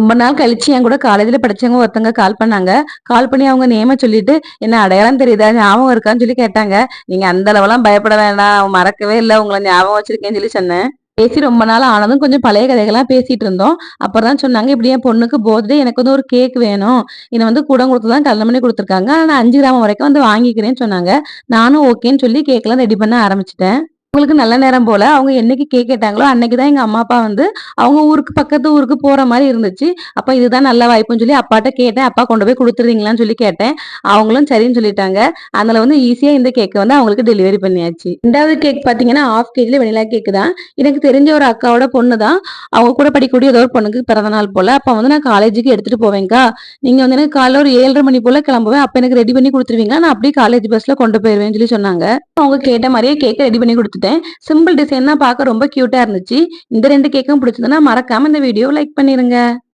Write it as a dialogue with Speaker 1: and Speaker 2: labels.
Speaker 1: ரொம்ப நாள் கழிச்சு என் கூட காலேஜ்ல படிச்சவங்க ஒருத்தவங்க கால் பண்ணாங்க. கால் பண்ணி அவங்க நேம சொல்லிட்டு என்ன அடையாளம் தெரியுதா? ஞாபகம் இருக்கான்னு சொல்லி கேட்டாங்க. நீங்க அந்த அளவெல்லாம் பயப்பட வேண்டாம். மறக்கவே இல்லை. உங்களை ஞாபகம் வச்சிருக்கேன்னு சொல்லி சொன்னேன். பேசி ரொம்ப நாள் ஆனதும் கொஞ்சம் பழைய கதைகள்லாம் பேசிட்டு இருந்தோம். அப்புறம் தான் சொன்னாங்க இப்படி என் பொண்ணுக்கு போதே எனக்கு வந்து ஒரு கேக் வேணும். என்னை வந்து கூட கொடுத்து தான் கல்யாணம் பண்ணி கொடுத்துருக்காங்க. ஆனா நான் அஞ்சு கிராமம் வரைக்கும் வந்து வாங்கிக்கிறேன்னு சொன்னாங்க. நானும் ஓகேன்னு சொல்லி கேக்லாம் ரெடி பண்ண ஆரம்பிச்சிட்டேன். அவங்களுக்கு நல்ல நேரம் போல அவங்க என்னைக்கு கேக் கேட்டாங்களோ அன்னைக்கு தான் எங்க அம்மா அப்பா வந்து அவங்க ஊருக்கு பக்கத்து ஊருக்கு போற மாதிரி இருந்துச்சு. அப்ப இதுதான் நல்ல வாய்ப்புன்னு சொல்லி அப்பாட்ட கேட்டேன். அப்பா கொண்டு போய் கொடுத்துருவீங்களான்னு சொல்லி கேட்டேன். அவங்களும் சரின்னு சொல்லிட்டாங்க. அதனால வந்து ஈஸியா இந்த கேக்கை வந்து அவங்களுக்கு டெலிவரி பண்ணியாச்சு. ரெண்டாவது கேக் பாத்தீங்கன்னா ஹாஃப் கேஜில வெனிலா கேக் தான். எனக்கு தெரிஞ்ச ஒரு அக்காவோட பொண்ணு தான். அவங்க கூட படிக்கக்கூடிய ஏதோ ஒரு பொண்ணுக்கு பிறந்த நாள் போல. அப்ப வந்து நான் காலேஜுக்கு எடுத்துட்டு போவேங்க்கா நீங்க வந்து எனக்கு காலைல ஒரு ஏழரை மணி போல கிளம்புவேன். அப்ப எனக்கு ரெடி பண்ணி கொடுத்துருவீங்க நான் அப்படியே காலேஜ் பஸ்ல கொண்டு போயிருவேன்னு சொல்லி சொன்னாங்க. அவங்க கேட்ட மாதிரியே கேக்கை ரெடி பண்ணி வச்சுட்டேன். சிம்பிள் டிசைன் தான் பார்க்க ரொம்ப கியூட்டா இருந்துச்சு. இந்த ரெண்டு கேக்கும் பிடிச்சதுன்னா மறக்காம இந்த வீடியோ லைக் பண்ணிருங்க.